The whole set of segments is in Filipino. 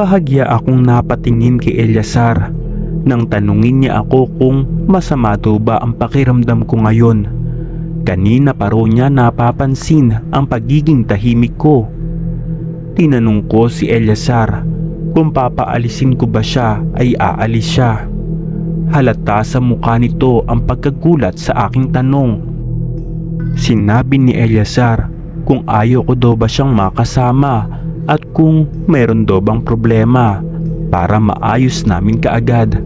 Bahagya akong napatingin kay Eliasar nang tanungin niya ako kung masama daw ba ang pakiramdam ko ngayon. Kanina pa raw niya napapansin ang pagiging tahimik ko. Tinanong ko si Eliasar kung papaalisin ko ba siya ay aalis siya. Halata sa mukha nito ang pagkagulat sa aking tanong. Sinabi ni Eliasar kung ayaw ko daw ba siyang makasama at kung meron daw bang problema para maayos namin kaagad.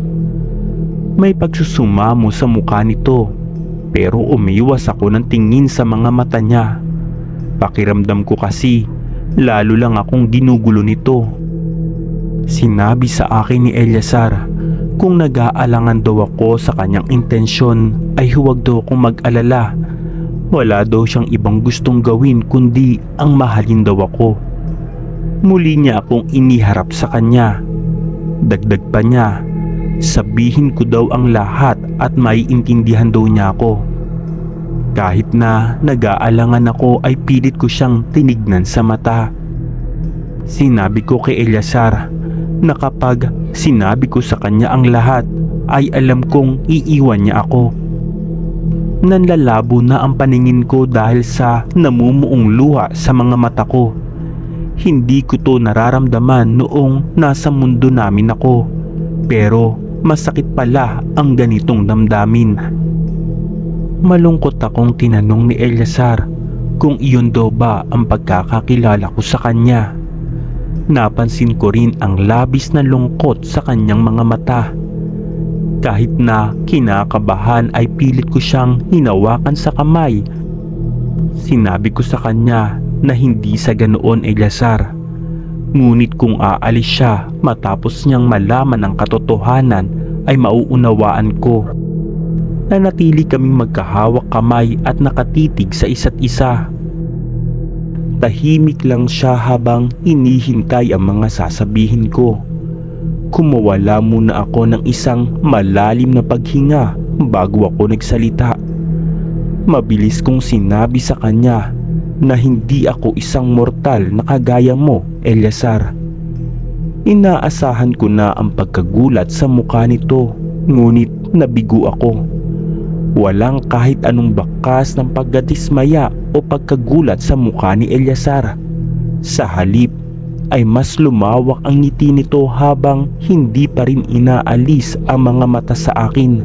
May pagsusumamo sa mukha nito pero umiwas ako ng tingin sa mga mata niya. Pakiramdam ko kasi lalo lang akong ginugulo nito. Sinabi sa akin ni Eliasar kung nag-aalangan daw ako sa kanyang intensyon ay huwag daw akong mag-alala. Wala daw siyang ibang gustong gawin kundi ang mahalin daw ako. Muli niya akong iniharap sa kanya. Dagdag pa niya, sabihin ko daw ang lahat at maiintindihan daw niya ako. Kahit na nag-aalangan ako ay pilit ko siyang tinignan sa mata. Sinabi ko kay Eliasar na kapag sinabi ko sa kanya ang lahat ay alam kong iiwan niya ako. Nanlalabo na ang paningin ko dahil sa namumuong luha sa mga mata ko. Hindi ko to nararamdaman noong nasa mundo namin ako. Pero masakit pala ang ganitong damdamin. Malungkot akong tinanong ni Eliasar kung iyon daw ba ang pagkakakilala ko sa kanya. Napansin ko rin ang labis na lungkot sa kanyang mga mata. Kahit na kinakabahan ay pilit ko siyang hinawakan sa kamay. Sinabi ko sa kanya na hindi sa ganoon Eliasar. Ngunit kung aalis siya matapos niyang malaman ang katotohanan ay mauunawaan ko. Nanatili kaming magkahawak kamay at nakatitig sa isa't isa. Tahimik lang siya habang inihintay ang mga sasabihin ko. Kumawala muna ako ng isang malalim na paghinga bago ako nagsalita. Mabilis kong sinabi sa kanya na hindi ako isang mortal na kagaya mo, Eliasar. Inaasahan ko na ang pagkagulat sa mukha nito, ngunit nabigo ako. Walang kahit anong bakas ng pagkadismaya o pagkagulat sa mukha ni Eliasar. Sa halip ay mas lumawak ang ngiti nito habang hindi pa rin inaalis ang mga mata sa akin.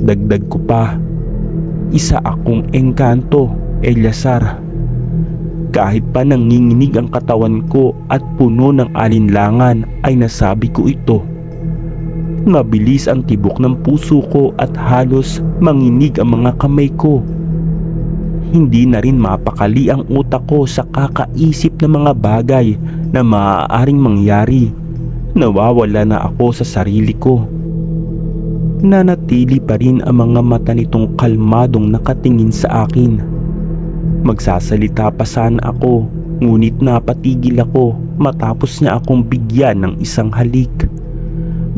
Dagdag ko pa, isa akong engkanto, Eliasar. Kahit pa nanginginig ang katawan ko at puno ng alinlangan ay nasabi ko ito. Mabilis ang tibok ng puso ko at halos manginig ang mga kamay ko. Hindi na rin mapakali ang utak ko sa kakaisip ng mga bagay na maaaring mangyari. Nawawala na ako sa sarili ko. Nanatili pa rin ang mga mata nitong kalmadong nakatingin sa akin. Magsasalita pa sana ako ngunit napatigil ako matapos niya akong bigyan ng isang halik.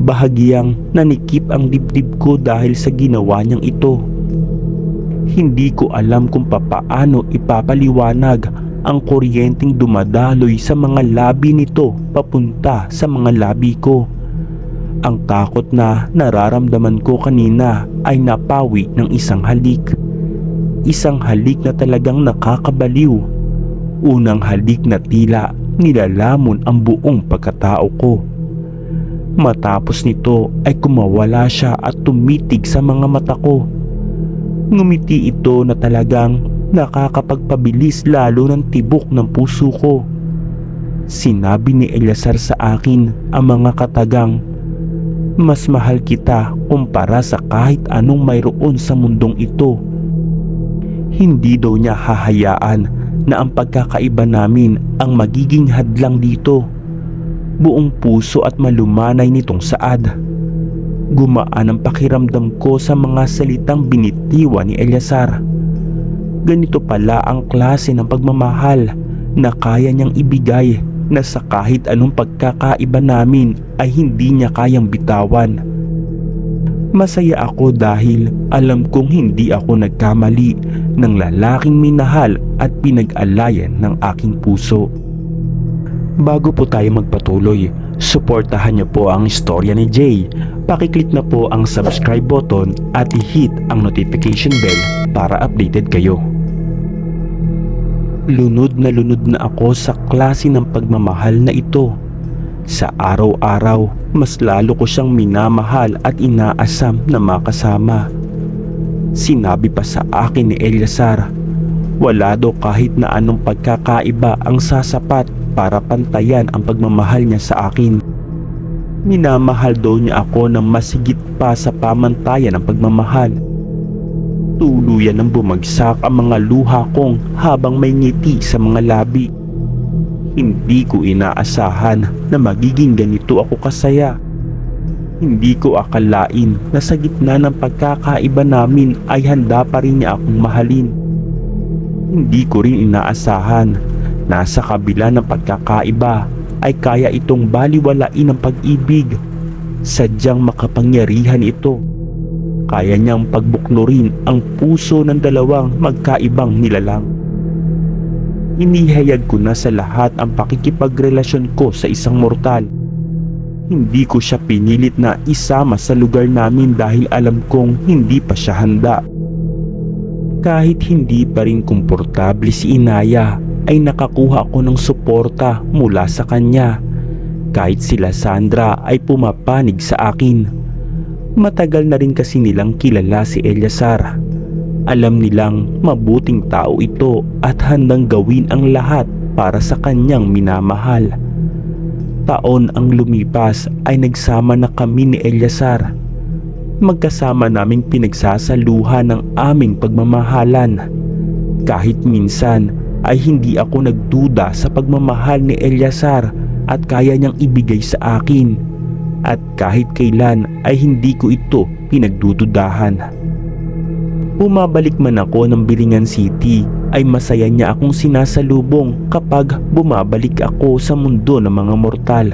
Bahagyang nanikip ang dibdib ko dahil sa ginawa niyang ito. Hindi ko alam kung papaano ipapaliwanag ang kuryenteng dumadaloy sa mga labi nito papunta sa mga labi ko. Ang takot na nararamdaman ko kanina ay napawi ng isang halik. Isang halik na talagang nakakabaliw. Unang halik na tila nilalamon ang buong pagkatao ko. Matapos nito ay kumawala siya at tumitig sa mga mata ko. Ngumiti ito na talagang nakakapagpabilis lalo ng tibok ng puso ko. Sinabi ni Eliasar sa akin ang mga katagang, Mas mahal kita kumpara sa kahit anong mayroon sa mundong ito. Hindi daw niya hahayaan na ang pagkakaiba namin ang magiging hadlang dito. buong puso at malumanay nitong saad. Gumaan ang pakiramdam ko sa mga salitang binitiwan ni Eliasar. Ganito pala ang klase ng pagmamahal na kaya niyang ibigay na sa kahit anong pagkakaiba namin ay hindi niya kayang bitawan. Masaya ako dahil alam kong hindi ako nagkamali ng lalaking minahal at pinag-alayan ng aking puso. Bago po tayo magpatuloy, suportahan niyo po ang istorya ni Jay. Pakiclick na po ang subscribe button at i-hit ang notification bell para updated kayo. Lunod na lunod na ako sa klase ng pagmamahal na ito. Sa araw-araw, mas lalo ko siyang minamahal at inaasam na makasama. Sinabi pa sa akin ni Eliasar, wala daw kahit na anong pagkakaiba ang sasapat para pantayan ang pagmamahal niya sa akin. Minamahal daw niya ako ng masigit pa sa pamantayan ng pagmamahal. Tuluyan ng bumagsak ang mga luha kong habang may ngiti sa mga labi. Hindi ko inaasahan na magiging ganito ako kasaya. Hindi ko akalain na sa gitna ng pagkakaiba namin ay handa pa rin niya akong mahalin. Hindi ko rin inaasahan na sa kabila ng pagkakaiba ay kaya itong baliwalain ng pag-ibig. Sadyang makapangyarihan ito. Kaya niyang pagbuknurin ang puso ng dalawang magkaibang nilalang. Inihayag ko na sa lahat ang pakikipagrelasyon ko sa isang mortal. Hindi ko siya pinilit na isama sa lugar namin dahil alam kong hindi pa siya handa. Kahit hindi pa rin komportable si Inaya ay nakakuha ko ng suporta mula sa kanya. Kahit sila Sandra ay pumapanig sa akin. Matagal na rin kasi nilang kilala si Eliasar. Alam nilang mabuting tao ito at handang gawin ang lahat para sa kanyang minamahal. Taon ang lumipas ay nagsama na kami ni Eliasar. Magkasama naming pinagsasaluhan ng aming pagmamahalan. Kahit minsan ay hindi ako nagduda sa pagmamahal ni Eliasar at kaya niyang ibigay sa akin. At kahit kailan ay hindi ko ito pinagdududahan. Bumabalik man ako ng Biringan City ay masaya niya akong sinasalubong kapag bumabalik ako sa mundo ng mga mortal.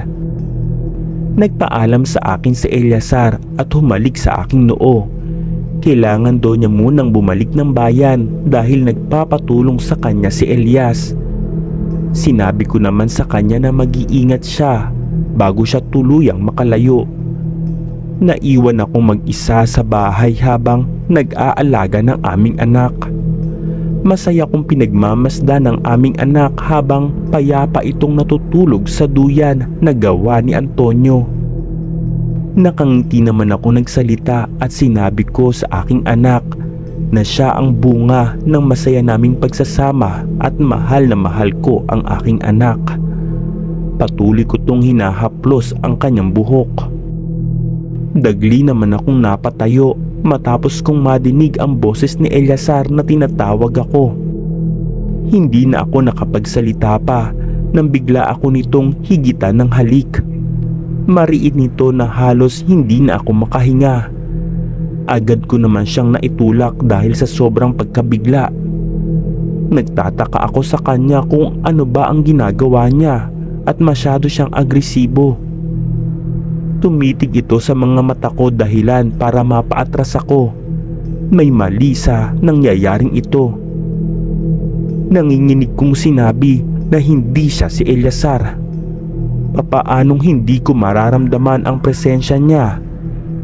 Nagpaalam sa akin si Eliasar at humalik sa aking noo. Kailangan daw niya munang bumalik ng bayan dahil nagpapatulong sa kanya si Elias. Sinabi ko naman sa kanya na mag-iingat siya bago siya tuluyang makalayo. Naiwan akong mag-isa sa bahay habang nag-aalaga ng aming anak. Masaya kong pinagmamasda ng aming anak habang payapa itong natutulog sa duyan na gawa ni Antonio. Nakangiti naman ako nagsalita at sinabi ko sa aking anak na siya ang bunga ng masaya naming pagsasama at mahal na mahal ko ang aking anak. Patuloy ko tong hinahaplos ang kanyang buhok. Dagli naman akong napatayo matapos kong madinig ang boses ni Eliasar na tinatawag ako. Hindi na ako nakapagsalita pa nang bigla ako nitong higitan ng halik. Mariin nito na halos hindi na ako makahinga. Agad ko naman siyang naitulak dahil sa sobrang pagkabigla. Nagtataka ako sa kanya kung ano ba ang ginagawa niya at masyado siyang agresibo. Tumitig ito sa mga mata ko dahilan para mapaatras ako. May mali sa nangyayaring ito. Nanginginig kong sinabi na hindi siya si Eliasar. Papaanong hindi ko mararamdaman ang presensya niya?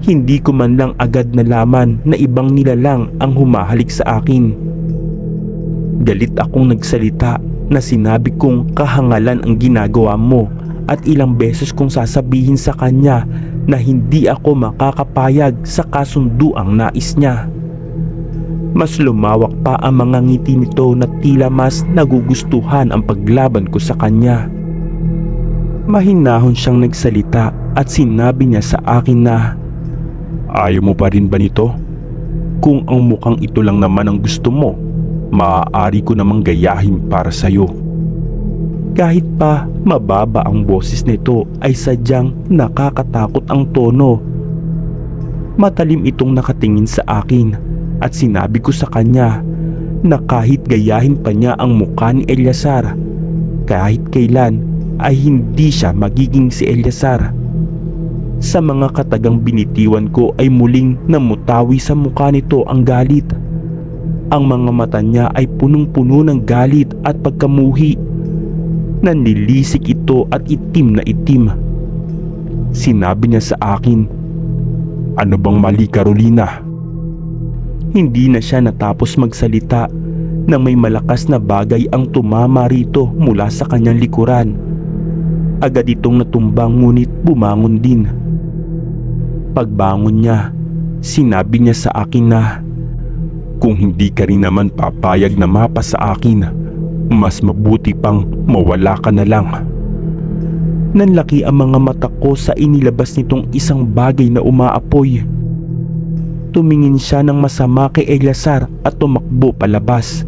Hindi ko man lang agad nalaman na ibang nilalang ang humahalik sa akin. Galit akong nagsalita na sinabi kong kahangalan ang ginagawa mo at ilang beses kong sasabihin sa kanya na hindi ako makakapayag sa kasunduang nais niya. Mas lumawak pa ang mga ngiti nito na tila mas nagugustuhan ang paglaban ko sa kanya. Mahinahon siyang nagsalita at sinabi niya sa akin na Ayaw mo pa rin ba nito? Kung ang mukhang ito lang naman ang gusto mo, maaari ko namang gayahin para sa'yo. Kahit pa mababa ang boses nito ay sadyang nakakatakot ang tono. Matalim itong nakatingin sa akin at sinabi ko sa kanya na kahit gayahin pa niya ang mukha ni Eliasar, kahit kailan ay hindi siya magiging si Eliasar. Sa mga katagang binitiwan ko ay muling namutawi sa mukha nito ang galit. Ang mga mata niya ay punong-puno ng galit at pagkamuhi. Nanlilisik ito at itim na itim. Sinabi niya sa akin, Ano bang mali Carolina? Hindi na siya natapos magsalita na may malakas na bagay ang tumama rito mula sa kanyang likuran. Agad itong natumbang ngunit bumangon din. Pagbangon niya, sinabi niya sa akin na Kung hindi ka rin naman papayag na mapa sa akin, mas mabuti pang mawala ka na lang. nanlaki ang mga mata ko sa inilabas nitong isang bagay na umaapoy. Tumingin siya ng masama kay Eliasar at tumakbo palabas.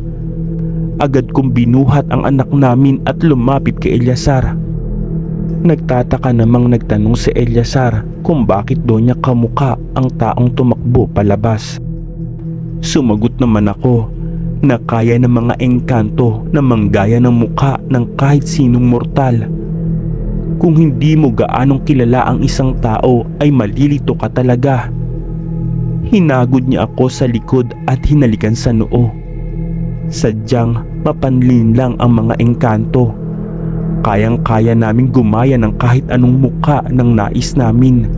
Agad kong binuhat ang anak namin at lumapit kay Eliasar. Nagtataka namang nagtanong si Eliasar kung bakit doon niya kamuka ang taong tumakbo palabas. Sumagot naman ako na kaya ng mga engkanto na manggaya ng mukha ng kahit sinong mortal. Kung hindi mo gaanong kilala ang isang tao ay malilito ka talaga. Hinagod niya ako sa likod at hinalikan sa noo. Sadyang mapanlin lang ang mga engkanto. Kayang-kaya naming gumaya ng kahit anong muka ng nais namin.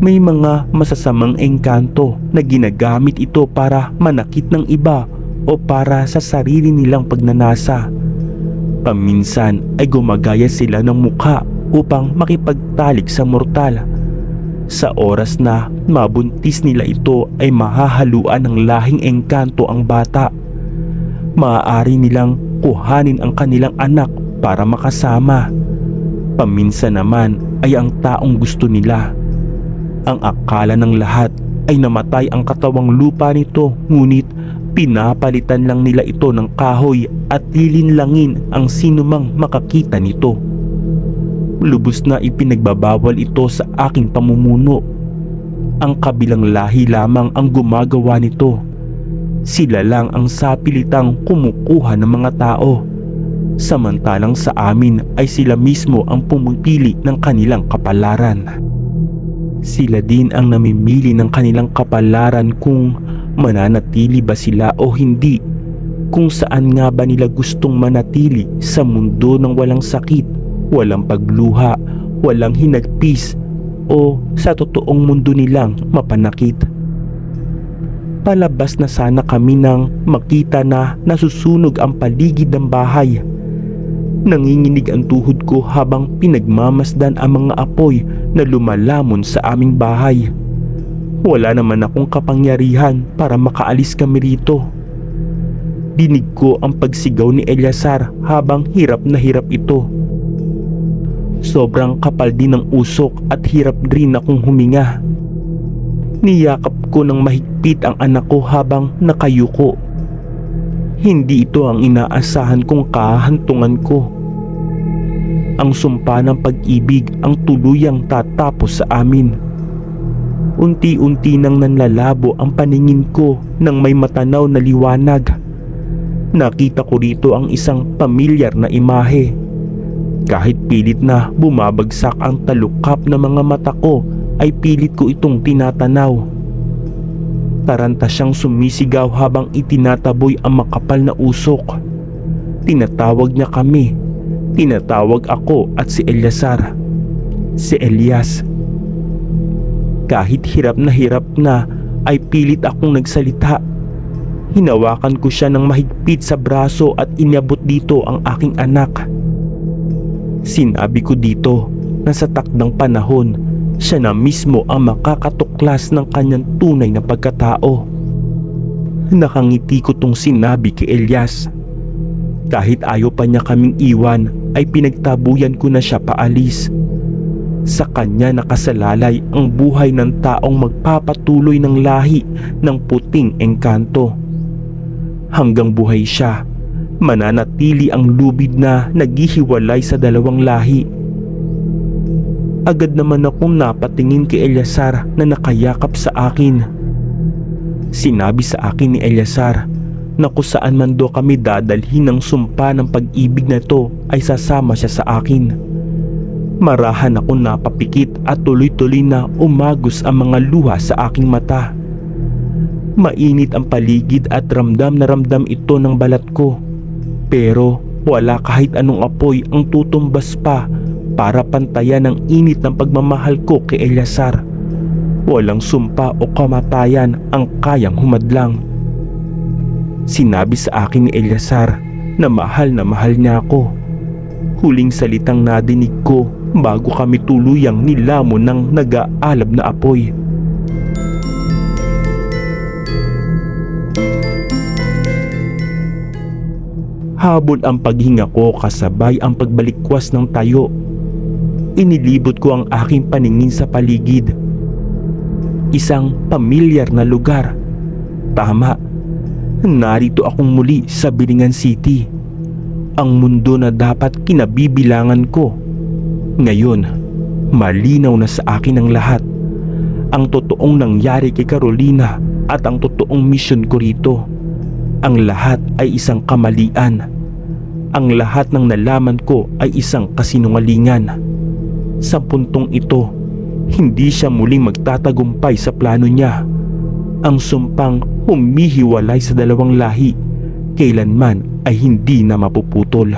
May mga masasamang engkanto na ginagamit ito para manakit ng iba o para sa sarili nilang pagnanasa. Paminsan ay gumagaya sila ng mukha upang makipagtalik sa mortal. Sa oras na mabuntis nila ito ay mahahaluan ng lahing engkanto ang bata. Maaari nilang kuhanin ang kanilang anak para makasama. Paminsan naman ay ang taong gusto nila. Ang akala ng lahat ay namatay ang katawang lupa nito ngunit pinapalitan lang nila ito ng kahoy at lilinlangin ang sinumang makakita nito. Lubos na ipinagbabawal ito sa aking pamumuno. Ang kabilang lahi lamang ang gumagawa nito. Sila lang ang sapilitang kumukuha ng mga tao. Samantalang sa amin ay sila mismo ang pumipili ng kanilang kapalaran. Sila din ang namimili ng kanilang kapalaran kung mananatili ba sila o hindi. Kung saan nga ba nila gustong manatili sa mundo ng walang sakit, walang pagluha, walang hinagpis o sa totoong mundo nilang mapanakit. Palabas na sana kami nang makita na nasusunog ang paligid ng bahay. Nanginginig ang tuhod ko habang pinagmamasdan ang mga apoy na lumalamon sa aming bahay. Wala naman akong kapangyarihan para makaalis kami rito. Dinig ko ang pagsigaw ni Eliasar habang hirap na hirap ito. Sobrang kapal din ng usok at hirap rin akong huminga. Niyakap ko ng mahigpit ang anak ko habang nakayuko. Hindi ito ang inaasahan kong kahantungan ko. Ang sumpa ng pag-ibig ang tuluyang tatapos sa amin. Unti-unti nang nanlalabo ang paningin ko nang may matanaw na liwanag. Nakita ko rito ang isang pamilyar na imahe. Kahit pilit na bumabagsak ang talukap ng mga mata ko ay pilit ko itong tinatanaw. Taranta siyang sumisigaw habang itinataboy ang makapal na usok. Tinatawag niya kami. Tinatawag ako at si Eliasar. Si Elias. Kahit hirap na hirap na ay pilit akong nagsalita. Hinawakan ko siya ng mahigpit sa braso at inabot dito ang aking anak. Sinabi ko dito na sa takdang panahon siya na mismo ang makakatuklas ng kanyang tunay na pagkatao. Nakangiti ko tong sinabi kay Elias. Kahit ayaw pa niya kaming iwan ay pinagtabuyan ko na siya paalis. Sa kanya nakasalalay ang buhay ng taong magpapatuloy ng lahi ng puting engkanto. Hanggang buhay siya, mananatili ang lubid na naghihiwalay sa dalawang lahi. Agad naman akong napatingin kay Eliasar na nakayakap sa akin. Sinabi sa akin ni Eliasar na kung saan man do kami dadalhin ng sumpa ng pag-ibig na ito ay sasama siya sa akin. Marahan ako napapikit at tuloy-tuloy na umagos ang mga luha sa aking mata. Mainit ang paligid at ramdam na ramdam ito ng balat ko. Pero wala kahit anong apoy ang tutumbas pa para pantayan ang init ng pagmamahal ko kay Eliasar. Walang sumpa o kamatayan ang kayang humadlang. Sinabi sa akin ni Eliasar na mahal na mahal niya ako. Huling salitang nadinig ko bago kami tuluyang nilamon ng nag-aalab na apoy. Habol ang paghinga ko kasabay ang pagbalikwas ng tayo. Inilibot ko ang aking paningin sa paligid. Isang pamilyar na lugar. Tama, narito akong muli sa Bilingan City. Ang mundo na dapat kinabibilangan ko. Ngayon, malinaw na sa akin ang lahat. Ang totoong nangyari kay Carolina at ang totoong mission ko rito. Ang lahat ay isang kamalian. Ang lahat ng nalaman ko ay isang kasinungalingan. Sa puntong ito, hindi siya muling magtatagumpay sa plano niya. Ang sumpang humihiwalay sa dalawang lahi, kailanman ay hindi na mapuputol.